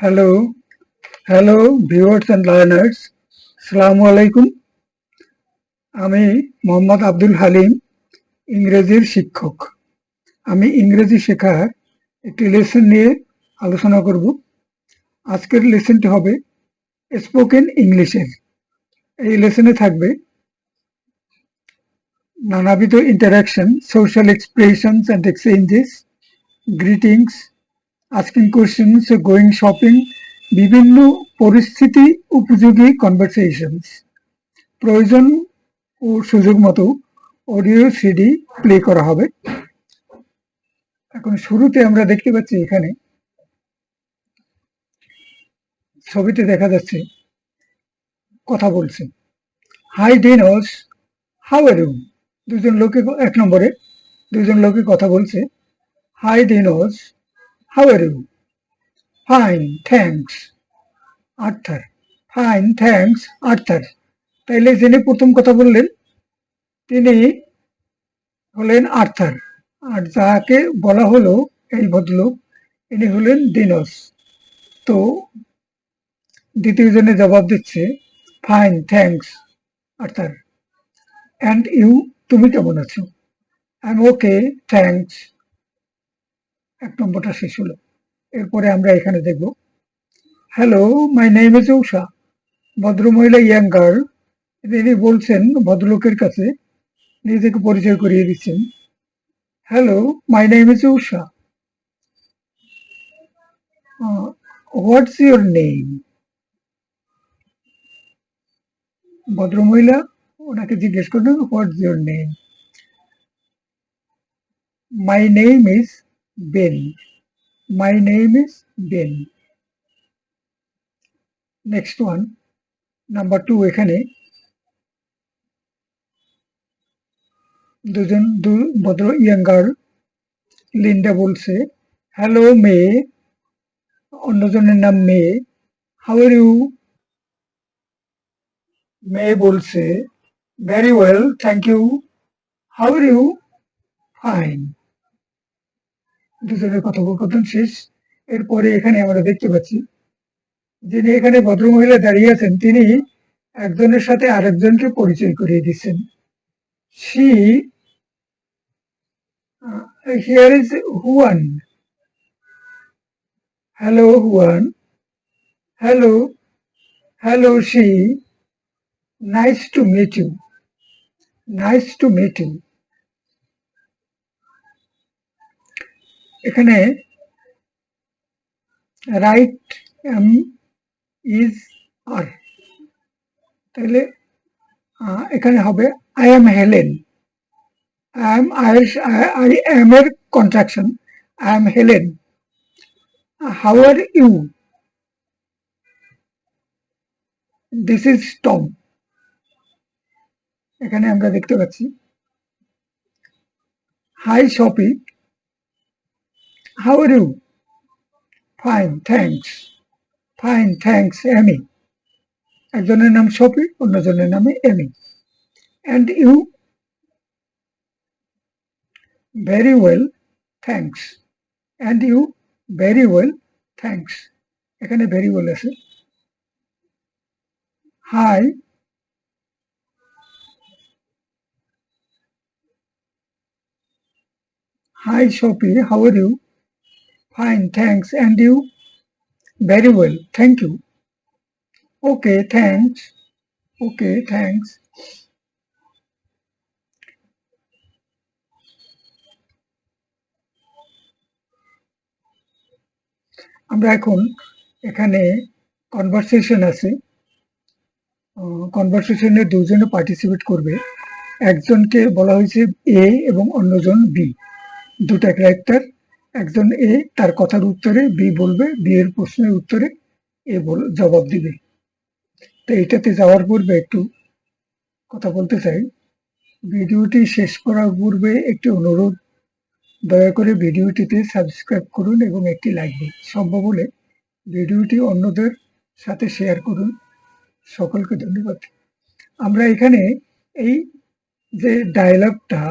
Hello hello viewers and learners সালামু আলাইকুম আমি মোহাম্মদ আব্দুল হালিম, ইংরেজির শিক্ষক। আমি ইংরেজি শেখার একটি লেসন নিয়ে আলোচনা করব। আজকের লেসনটি হবে স্পোকেন ইংলিশের এই লেসনে থাকবে নানাবিধ interaction social expressions and exchanges greetings asking questions going shopping বিভিন্ন পরিস্থিতি উপযোগী কনভারসেশনস প্রয়োজন ও সুযোগ মতো অডিও সিডি প্লে করা হবে। এখন শুরুতে আমরা দেখতে পাচ্ছি এখানে ছবিতে দেখা যাচ্ছে কথা বলছে। Hi Dennis how are you দুজন লোকে এক নম্বরে, দুজন লোকে কথা বলছে। Hi Dennis how are you fine thanks Arthur fine thanks Arthur তাইলে যিনি প্রথম কথা বললেন, তিনি হলেন আর্থার। আর যাকে বলা হলো এই ভদ্রলোক, ইনি হলেন দিনস। তো দ্বিতীয় জনে জবাব দিচ্ছে fine thanks Arthur and you তুমি কেমন আছো? আই এম ওকে থ্যাঙ্কস এক নম্বরটা শেষ হলো। এরপরে আমরা এখানে দেখব। Hello my name is Usha ভদ্রমহিলা ইয়াং গার্ল তিনি বলছেন, ভদ্রলোকের কাছে নিজেকে পরিচয় করিয়ে দিচ্ছেন। Hello my name is Usha what's your name ভদ্রমহিলা ওনাকে জিজ্ঞেস করলেন what's your name my name is Ben my name is Ben next one number two এখানে দুজন দু ভদ্র ইয়াং গার্ল লিন্ডা বলছে হ্যালো মেয়ে অন্যজনের নাম মেয়ে হাউ আর ইউ মেয়ে বলছে very well thank you how are you fine দুজনের কথোপকথন শেষ। এরপরে এখানে আমরা দেখতে পাচ্ছি, যিনি এখানে ভদ্রমহিলা দাঁড়িয়ে আছেন, তিনি একজনের সাথে আরেকজনকে পরিচয় করিয়ে দিচ্ছেন। She here is Juan hello Juan hello hello she nice to meet you nice to meet you এখানে রাইট এম ইজ আর তাহলে এখানে হবে I am Helen I am I am এর contraction I am Helen how are you this is Tom এখানে আমরা দেখতে পাচ্ছি। Hi Sophie how are you fine thanks fine thanks Amy একজনের নাম শপি অন্যজনের নামে Amy and you very well thanks and you very well thanks এখানে very well আছে hi hi Sophie how are you fine thanks and you very well thank you okay thanks okay thanks আমরা এখন এখানে conversation আছে। কনভারসেশনে দুজনে participate করবে। একজনকে বলা হয়েছে এ এবং অন্যজন বি দুটা ক্যারেক্টার একজন এ তার কথার উত্তরে, বি বলবে, বি এর প্রশ্নের উত্তরে এ বল, জবাব দিবে। তো এটাতে যাওয়ার পূর্বে একটু কথা বলতে চাই। ভিডিওটি শেষ করার পূর্বে একটি অনুরোধ, দয়া করে ভিডিওটিতে সাবস্ক্রাইব করুন এবং একটি লাইক দিন। সম্ভব হলে ভিডিওটি অন্যদের সাথে শেয়ার করুন। সকলকে ধন্যবাদ। আমরা এখানে এই যে ডায়লগটা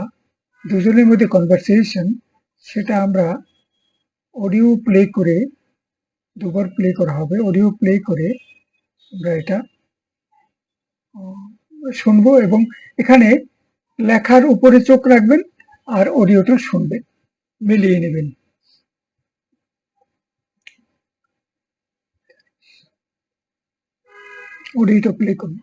দুজনের মধ্যে কনভারসেশন সেটা আমরা অডিও প্লে করে দুবার প্লে করা হবে। অডিও প্লে করে আমরা এটা শুনব এবং এখানে লেখার উপরে চোখ রাখবেন আর অডিওটা শুনবেন, মিলিয়ে নেবেন। অডিওটা প্লে করুন।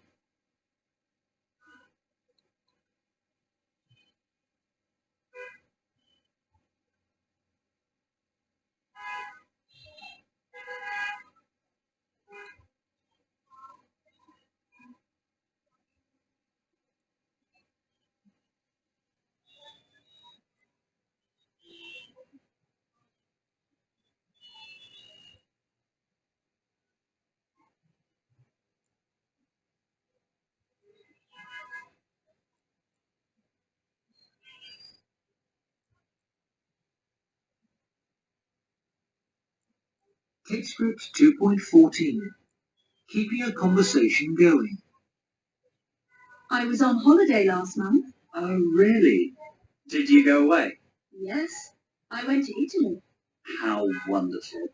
Tip script 2.14. Keeping a conversation going. I was on holiday last month. Oh, really? Did you go away? Yes, I went to Italy. How wonderful.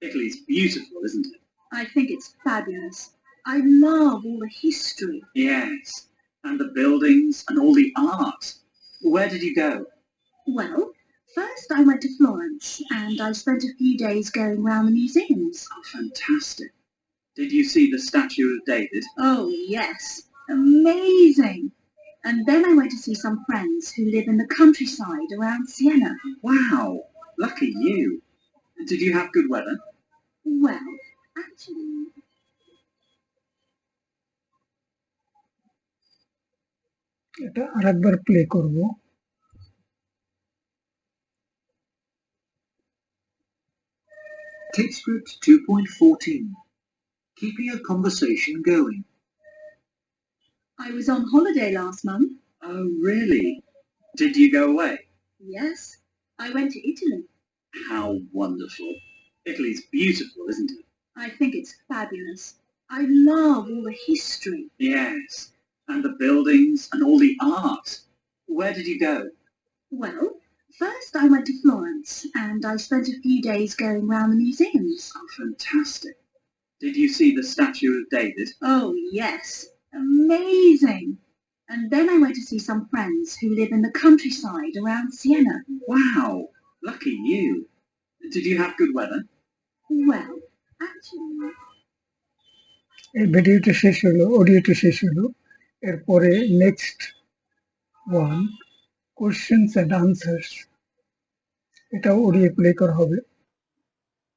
Italy's beautiful, isn't it? I think it's fabulous. I love all the history. Yes. And the buildings and all the art. Where did you go? Well, first I went to Florence and I spent a few days going round the museums. Oh, fantastic. Did you see the statue of David? Oh, yes, amazing. And then I went to see some friends who live in the countryside around Siena. Wow, lucky you. Did you have good weather? Well, actually, এটা আরেকবার play করব Tip script 2.14. Keeping a conversation going. I was on holiday last month. Oh, really? Did you go away? Yes, I went to Italy. How wonderful. Italy's beautiful, isn't it? I think it's fabulous. I love all the history. Yes. And the buildings and all the art. Where did you go? Well, first I went to Florence and I spent a few days going round the museums. Oh, fantastic. Did you see the statue of David? Oh, yes, amazing. And then I went to see some friends who live in the countryside around Siena. Wow, lucky you. Did you have good weather? Well, actually, এই ভিডিওটা শেষ হলো অডিওটা শেষ হলো এরপরে next one Questions and answers এটাও ওড়িয়ে প্লে করা হবে।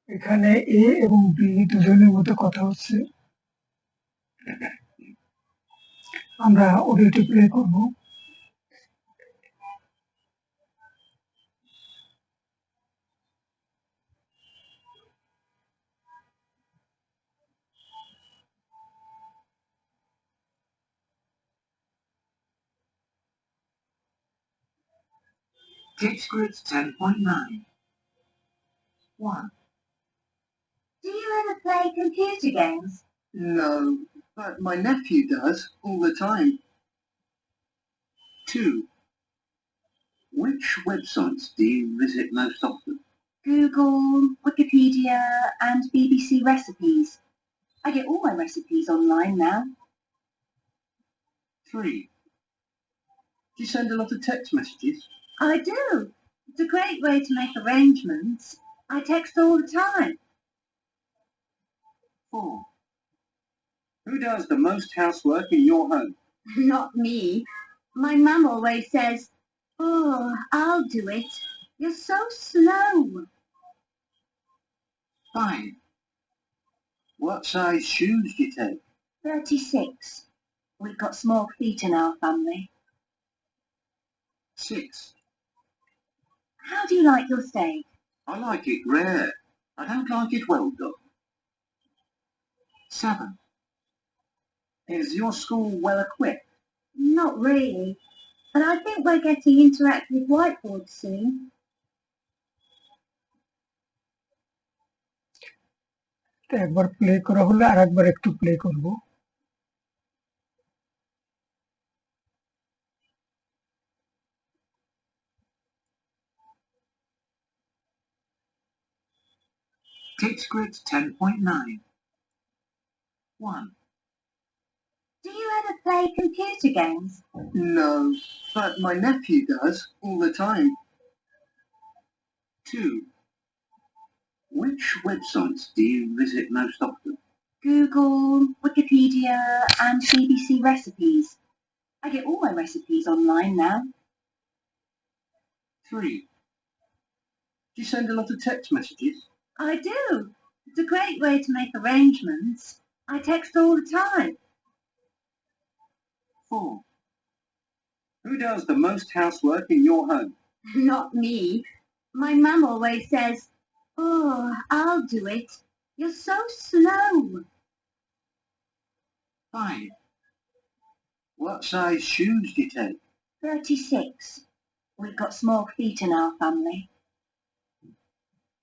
এখানে এ এবং বি দুজনের মধ্যে কথা হচ্ছে। আমরা অডিওটি প্লে করব। Tip script 10.9. 1. Do you ever play computer games? No, but my nephew does all the time. 2. Which websites do you visit most often? Google, Wikipedia, and BBC Recipes. I get all my recipes online now. 3. Do you send a lot of text messages? I do. It's a great way to make arrangements. I text all the time. 4. Who does the most housework in your home? Not me. My mum always says, Oh, I'll do it. You're so slow. 5. What size shoes do you take? 36. We've got small feet in our family. 6. How do you like your steak? I like it rare. I don't like it well done. 7. Is your school well equipped? Not really. But I think we're getting interactive whiteboards soon. তো একবার play করা হলে আর একবার একটু play করব Tick Script 10.9. 1. Do you ever play computer games? No, but my nephew does all the time. 2. Which websites do you visit most often? Google, Wikipedia, and BBC recipes. I get all my recipes online now. 3. Do you send a lot of text messages? I do. It's a great way to make arrangements. I text all the time. 4. Who does the most housework in your home? Not me. My mum always says, Oh, I'll do it. You're so slow. 5. What size shoes do you take? 36. We've got small feet in our family.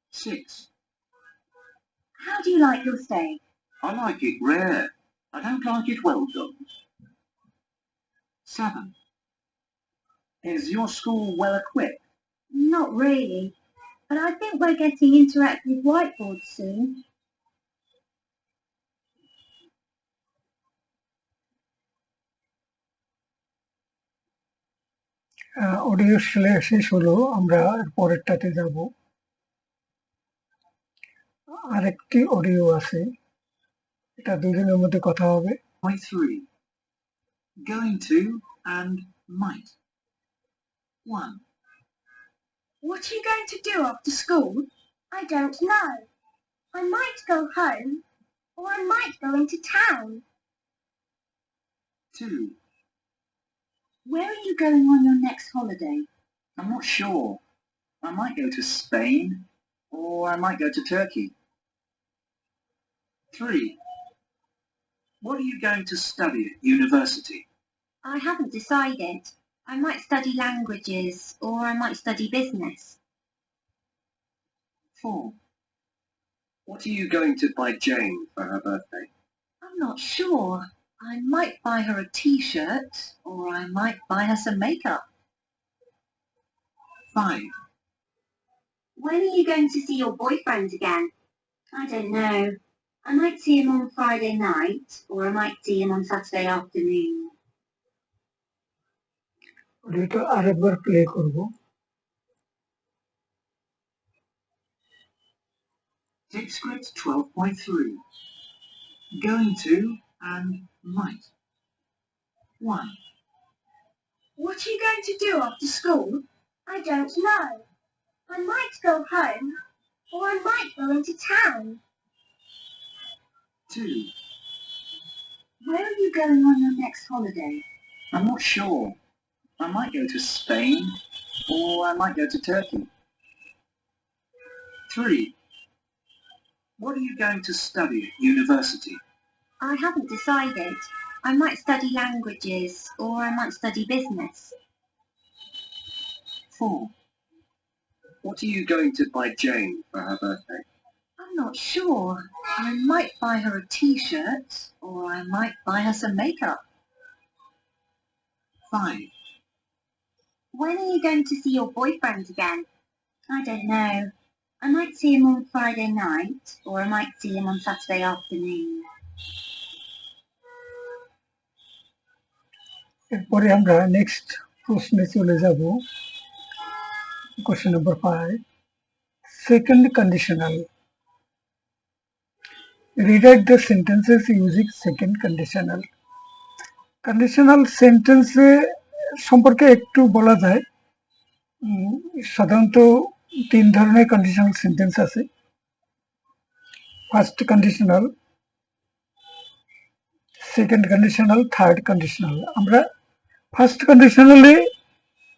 6. How do you like your steak? I like it rare. I don't like it well done. 7. Is your school well equipped? Not really. But I think we're getting interactive whiteboards soon. Audio শেষ হলো আমরা পরেরটাতে যাব আরেকটি audio আছে এটা দুজনের মধ্যে কথা হবে Point 3. Going to and might. 1. What are you going to do after school? I don't know. I might go home, or I might go into town. 2. Where are you going on your next holiday? I'm not sure. I might go to Spain or I might go to Turkey. 3. What are you going to study at university? I haven't decided. I might study languages, or I might study business. 4. What are you going to buy Jane for her birthday? I'm not sure. I might buy her a t-shirt, or I might buy her some makeup. 5. When are you going to see your boyfriend again? I don't know. I might see him on Friday night, or I might see him on Saturday afternoon. অডিওটা আরেকবার play করব Tick script 12.3. Going to and might. 1. What are you going to do after school? I don't know. I might go home, or I might go into town. 2. Where are you going on your next holiday? I'm not sure. I might go to Spain or I might go to Turkey. 3. What are you going to study at university? I haven't decided. I might study languages, or I might study business. 4. What are you going to buy Jane for her birthday? I'm not sure. I might buy her a t-shirt, or I might buy her some makeup. 5. When are you going to see your boyfriend again? I don't know. I might see him on Friday night, or I might see him on Saturday afternoon. এরপরে আমরা next প্রশ্নে চলে যাব question number five second conditional rewrite the sentences using second conditional conditional সেন্টেন্সে সম্পর্কে একটু বলা যায় সাধারণত তিন ধরনের কন্ডিশনাল সেন্টেন্স আছে। First conditional second conditional third conditional আমরা ফার্স্ট কন্ডিশনালে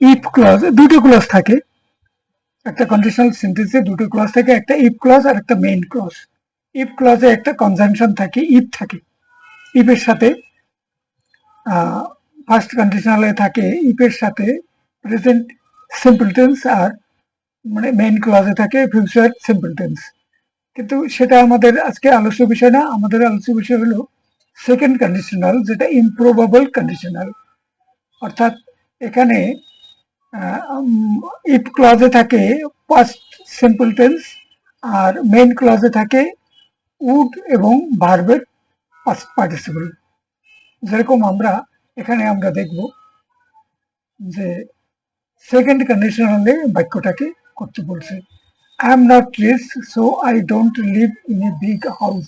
ইফ ক্লজ দুটো ক্লজ থাকে। একটা কন্ডিশনাল সেন্টেন্সে দুটো ক্লজ থাকে, একটা ইফ ক্লজ আর একটা মেইন ক্লজ ইফ ক্লজে একটা কনজাংশন থাকে ইফ থাকে। ইফের সাথে ফার্স্ট কন্ডিশনালে থাকে ইফের সাথে প্রেজেন্ট সিম্পল টেন্স আর মানে মেইন ক্লজে থাকে ফিউচার সিম্পল টেন্স কিন্তু সেটা আমাদের আজকে আলোচ্য বিষয় না, আমাদের আলোচ্য বিষয় হলো সেকেন্ড কন্ডিশনাল যেটা ইমপ্রোবাবল কন্ডিশনাল অর্থাৎ এখানে ইফ ক্লজে থাকে ফার্স্ট সিম্পল টেন্স আর মেইন ক্লজে থাকে উড এবং ভার্বের পাস্ট পার্টিসিপল যেরকম আমরা এখানে আমরা দেখব যে সেকেন্ড কন্ডিশন হলে বাক্যটাকে করতে বলছে। I am not rich so I don't live in a big house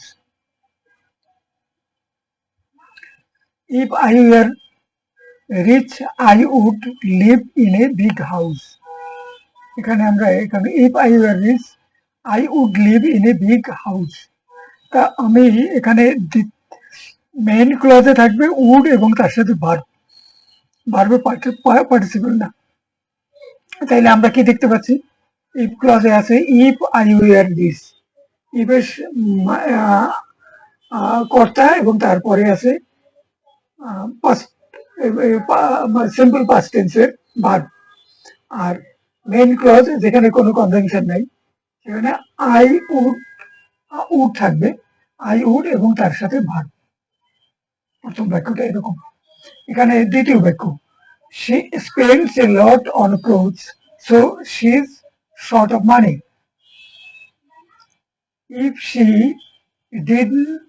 if I were rich I would live in a big house এখানে আমরা এখানে if I were rich I would live in a big house তা আমি এখানে main ক্লজে থাকবে would এবং তার সাথে ভার্ব ভার্বে পার্টিসিপল না। তাইলে আমরা কি দেখতে পাচ্ছি? ইফ ক্লজে আছে ইফ আই ওয়ার দিস ইফের কর্তা এবং তারপরে আছে সিম্পল পাস্ট টেন্সের ভার্ব আর মেইন ক্লজ যেখানে কোনো কনজাংশন নাই, সেখানে আই উড উড থাকবে আই উড এবং তার সাথে ভার্ব প্রথম বাক্যটা এরকম এখানে দ্বিতীয় বাক্য spends a lot on clothes so she's short of money if she didn't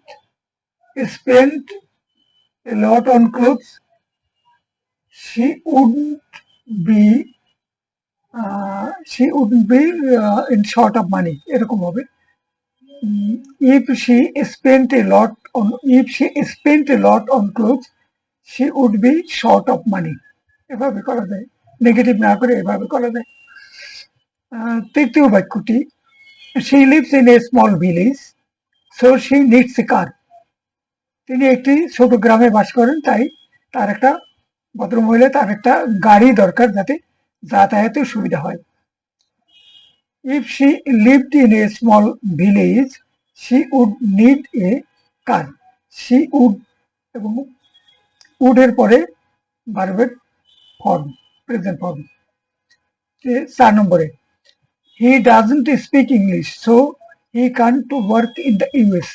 spend a lot on clothes she wouldn't be uh, she wouldn't be uh, in short of money এরকম হবে Mm, if she spent a lot on if she spent a lot on clothes she would be short of money এভাবে করা যায় negative না করে এভাবে করা যায় তৃতীয় বাক্যটি she lives in a small village so she needs a car তিনি একটি ছোট গ্রামে বাস করেন তাই তার একটা ভদ্রমহিলা তার একটা গাড়ি দরকার যাতে যাতায়াতের সুবিধা হয় if she lived in a small village she would need a car she would এবং would এর পরে ভার্বের ফর্ম প্রেজেন্ট ফর্ম চার নম্বরে he doesn't speak English so he can to work in the US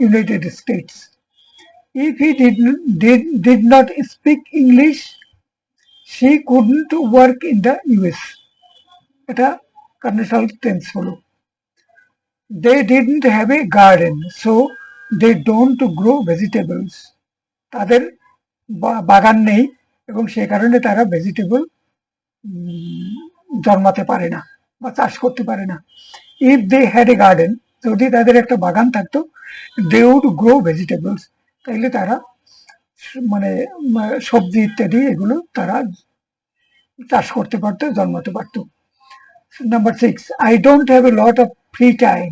United States if he did did, did not speak English, she couldn't work in the US. এটা tense হলো they didn't have a garden so they don't grow vegetables তাদের বাগান নেই এবং সে কারণে তারা vegetable জন্মাতে পারে না বা চাষ করতে পারে না। If they had a garden যদি তাদের একটা বাগান থাকতো দে উড গ্রো ভেজিটেবলস তাইলে তারা মানে সবজি ইত্যাদি এগুলো তারা চাষ করতে পারতো, জন্মাতে পারতো। Number six I don't have a lot of free time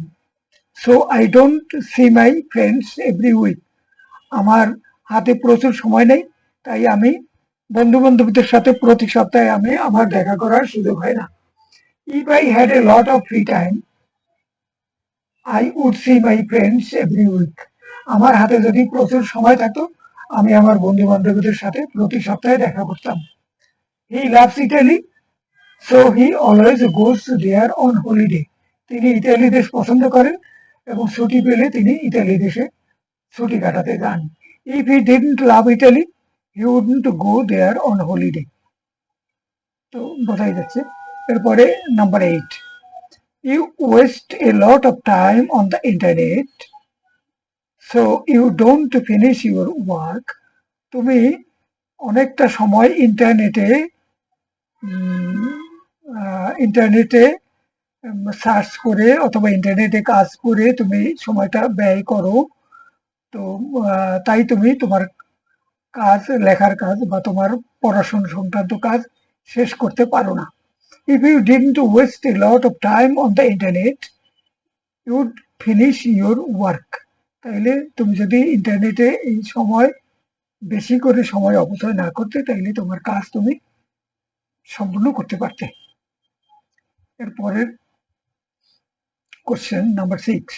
so I don't see my friends every week আমার হাতে প্রচুর সময় নেই, তাই আমি বন্ধু বান্ধবদের সাথে প্রতি সপ্তাহে আমি আমার দেখা করার সুযোগ হয় না। If I had a lot of free time I would see my friends every week আমার হাতে যদি প্রচুর সময় থাকতো, আমি আমার বন্ধু বান্ধবীদের সাথে প্রতি সপ্তাহে দেখা করতাম। He loves Italy so he always goes there on holiday তিনি ইতালি দেশ পছন্দ করেন এবং ছুটি পেলে তিনি ইতালি দেশে ছুটি কাটাতে যান। If he didn't love Italy he wouldn't go there on holiday তো বোঝাই যাচ্ছে। এরপরে number eight you waste a lot of time on the internet so you don't finish your work তুমি অনেকটা সময় ইন্টারনেটে ইন্টারনেটে সার্চ করে অথবা ইন্টারনেটে কাজ করে তুমি সময়টা ব্যয় করো। তো তাই তুমি তোমার কাজ, লেখার কাজ বা তোমার পড়াশোনা সংক্রান্ত কাজ শেষ করতে পারো না। If you didn't waste a lot of time on the internet you'd finish your work তাইলে তুমি যদি ইন্টারনেটে এই সময় বেশি করে সময় অপচয় না করতে, তাইলে তোমার কাজ তুমি সম্পূর্ণ করতে পারতে। এরপরের question number six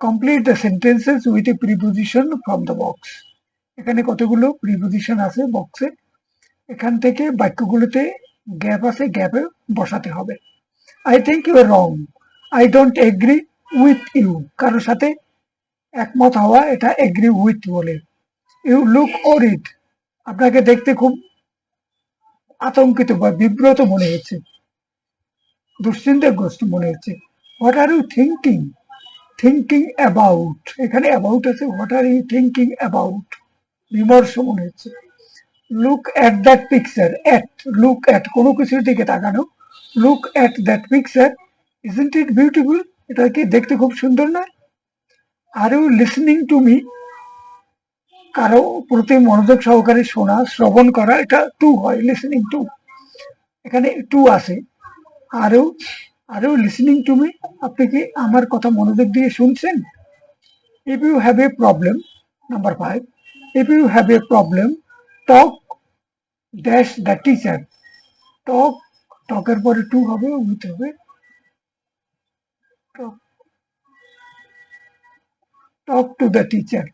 complete the sentences with a preposition from the box এখানে কতগুলো প্রিপোজিশন আছে বক্সে এখান থেকে বাক্যগুলোতে গ্যাপ আছে গ্যাপে বসাতে হবে। I think you are wrong I don't agree with you কারোর সাথে একমত হওয়া, এটা এগ্রি উইথ বলে। ইউ লুক ওরিড আপনাকে দেখতে খুব আতঙ্কিত বা বিব্রত মনে হচ্ছে। দুশ্চিন্তাগ্রস্ত মনে হচ্ছে। What are you thinking thinking about এখানে অ্যাবাউট আছে what are you thinking about বিমর্ষ মনে হচ্ছে। Look at that picture at look at কোনো কিছুর দিকে তাকানো। Look at that picture isn't it beautiful এটা কি দেখতে খুব সুন্দর না are you listening to me কারও প্রতি মনোযোগ সহকারে শোনা, শ্রবণ করা, এটা টু হয় লিসনিং টু এখানে টু আছে। আরও আরও লিসনিং টু মি আপনি কি আমার কথা মনোযোগ দিয়ে শুনছেন? If you have a problem number five if you have a problem talk dash the teacher talk টকের পরে টু হবে উইথ হবে। Talk to the teacher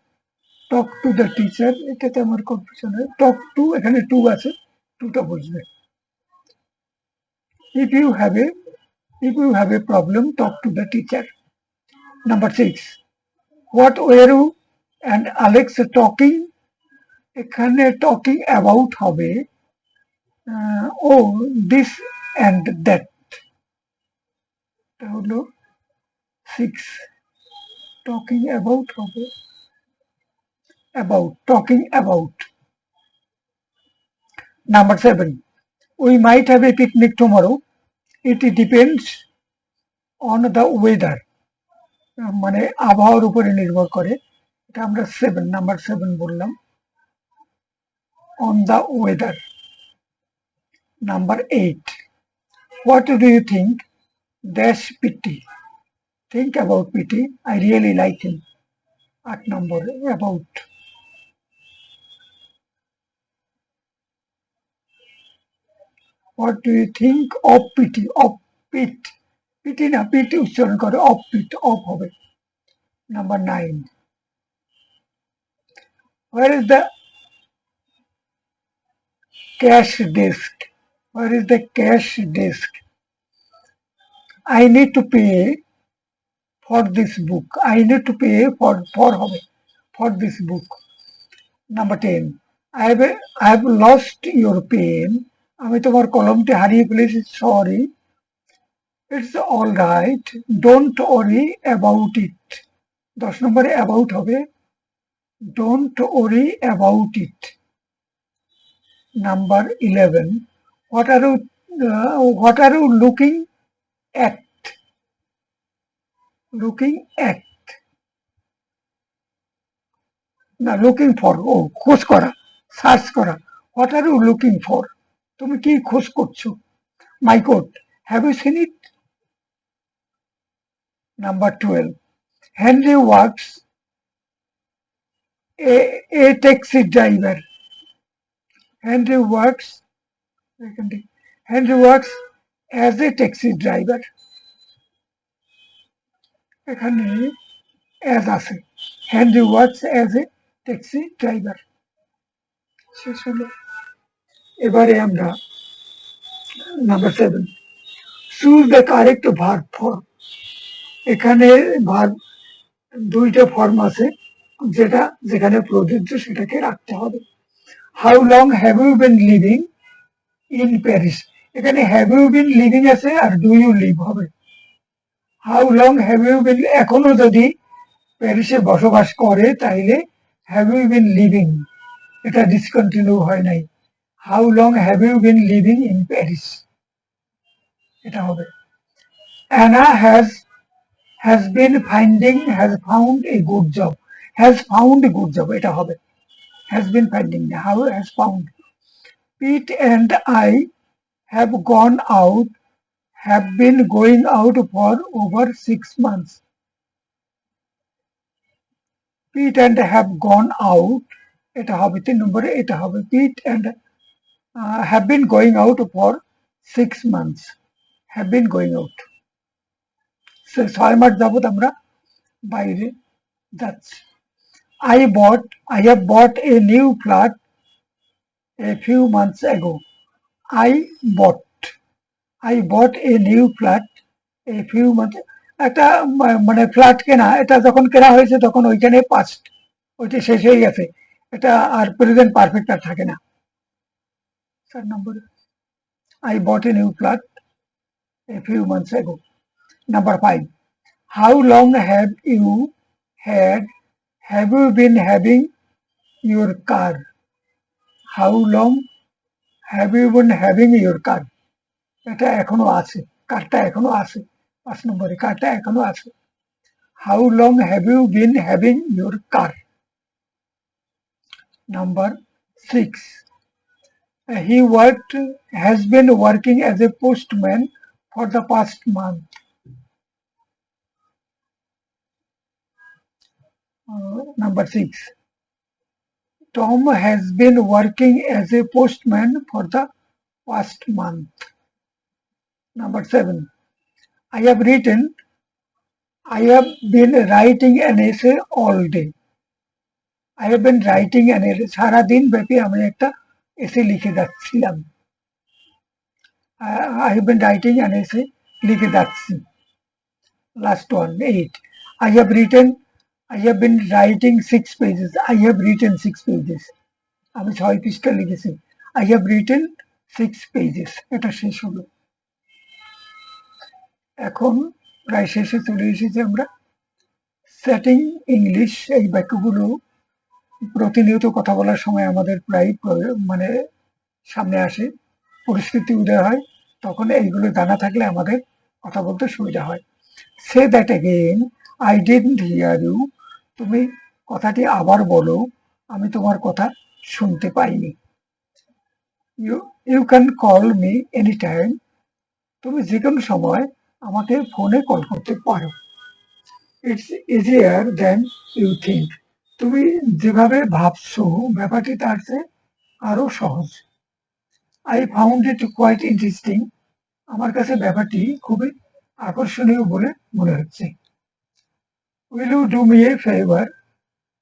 talk to the teacher এটাতে আমার কনফিউশন হয়। টক টু এখানে টু আছে টুটা বুঝবে if you have a if you have a problem talk to the teacher number six what were you and alex talking এখানে talking about হবে ও this and that হলো সিক্স টকিং অ্যাবাউট হবে about talking about number seven We might have a picnic tomorrow. It depends on the weather. মানে আবহাওয়ার উপরে নির্ভর করে। এটা আমরা সেভেন নাম্বার সেভেন বললাম। On the weather number eight what do you think dash Pete think about Pete I really like him আট নম্বর about what do you think of pity of pit pity না PT উচ্চারণ করে of peat of হবে number nine where is the cash desk where is the cash desk i need to pay for this book i need to pay for for হবে for this book number 10 i have i have lost your pen আমি তোমার কলমটি হারিয়ে ফেলেছি sorry it's all right don't worry about it দশ নম্বরে about হবে। Don't worry about it number eleven what are you what are you looking at looking at না looking for ও, খোঁজ করা সার্চ করা। What are you looking for তুমি কি খোঁজ করছো my coat have you seen it number twelve Henry works a taxi driver Henry works Henry works as a taxi driver এখানে অ্যাজ আছে Henry works as a taxi driver শেষ হলো এবারে আমরা number seven choose the correct verb form এখানে verb দুইটা form আছে, যেটা যেখানে প্রযোজ্য সেটাকে রাখতে হবে। How long have you been living in Paris এখানে হ্যাভ ইউ বিন লিভিং আছে আর ডু ইউ লিভ হবে। How long have you been এখনও যদি প্যারিসে বসবাস করে, তাইলে হ্যাভ ইউ বিন লিভিং এটা ডিসকন্টিনিউ হয় নাই। how long have you been living in Paris এটা হবে Anna has has been finding has found a good job has found a good job এটা হবে হ্যাজ বিন ফাইন্ডিং না how has found Pete and I have gone out have been going out for over six months Pete and have gone out এটা হবে তিন নম্বরে এটা হবে পিট and uh, have been going out for six months have been going out so ছয় মাস যাবত আমরা বাইরে যাচ্ছি I bought I have bought a new flat a few months ago I bought I bought a new flat a few months একটা মা- মানে flat কেনা এটা যখন কেনা হয়েছে তখন ওইখানে পাস্ট ওইটা শেষ হয়ে গেছে এটা আর প্রেজেন্ট পারফেক্ট আর থাকে না Third number, I bought a new flat a few months ago. Number five, how long have you had have you been having your car how long have you been having your car এটা এখনো আছে কারটা এখনো আছে পাঁচ নম্বরে কারটা এখনো আছে how long have you been having your car number six he worked has been working as a postman for the past month Uh, number six tom has been working as a postman for the past month number seven i have written i have been writing an essay all day i have been writing an essay সারা দিন ব্যাপী আমি একটা এসে লিখে যাচ্ছিলাম। I have been writing an essay লিখে যাচ্ছি। Last one eight I have written I have been writing six pages I have written six pages আমি ছয় পৃষ্ঠা লিখেছি। I have written six pages এটা শেষ হলো। এখন প্রায় শেষে চলে এসেছি আমরা। সেটিং ইংলিশ এই বাক্যগুলো প্রতিনিয়ত কথা বলার সময় আমাদের প্রায় মানে সামনে আসে, পরিস্থিতি উদয় হয়, তখন এইগুলো জানা থাকলে আমাদের কথা বলতে সুবিধা হয়। Say that again I didn't hear you তুমি কথাটি আবার বলো, আমি তোমার কথা শুনতে পাইনি। You you can call me any time তুমি যে কোনো সময় আমাকে ফোনে কল করতে পারো। It's easier than you think তুমি যেভাবে ভাবছ, ব্যাপারটি তার চেয়ে আরও সহজ। I found it quite interesting আমার কাছে ব্যাপারটি খুবই আকর্ষণীয় বলে মনে হচ্ছে। Will you do me a favour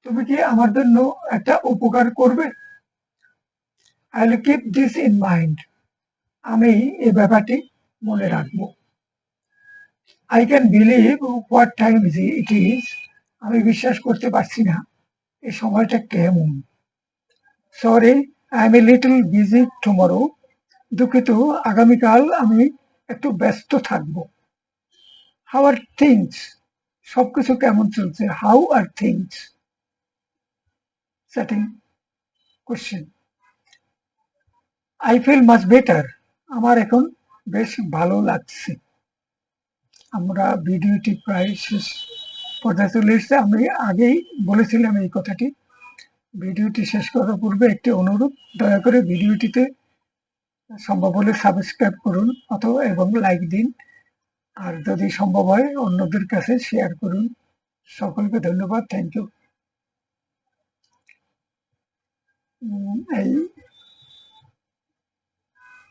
তুমি কি আমার জন্য একটা উপকার করবে? I will keep this in mind আমি এই ব্যাপারটি মনে রাখব। I can believe what time it is আমি বিশ্বাস করতে পারছি না। এই সময়টা কেমন? Sorry I am a little busy tomorrow দুঃখিত, আগামীকাল আমি একটু ব্যস্ত থাকব। হাউ আর থিংস সবকিছু কেমন চলছে? How are things setting question I feel much better আমার এখন বেশ ভালো লাগছে। আমরা ভিডিওটি প্রায় শেষ পর্যায়ে চলে এসেছে আমি আগেই বলেছিলাম এই কথাটি। ভিডিওটি শেষ করার পূর্বে একটি অনুরোধ, দয়া করে ভিডিওটিতে সম্ভব হলে সাবস্ক্রাইব করুন অথবা এবং লাইক দিন। আর যদি সম্ভব হয় অন্যদের কাছে শেয়ার করুন। সকলকে ধন্যবাদ থ্যাংক ইউ এই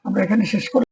আমরা এখানে শেষ করলাম